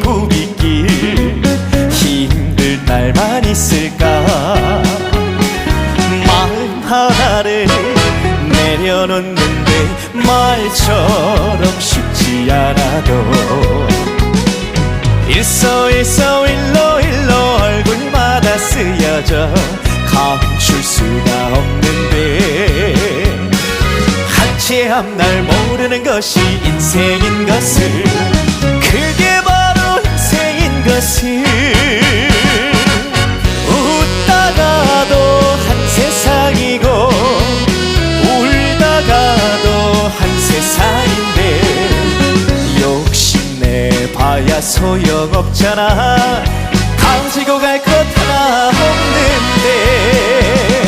부비길 힘들 날만 있을까? 마음 하나를 내려놓는데 말처럼 쉽지 않아도 일서 일서 일러일러 얼굴마다 쓰여져 감출 수가 없는데 한치 앞날 모르는 것이 인생인 것을 것을 웃다가도 한 세상이고 울다가도 한 세상인데 욕심내 봐야 소용없잖아. 가지고 갈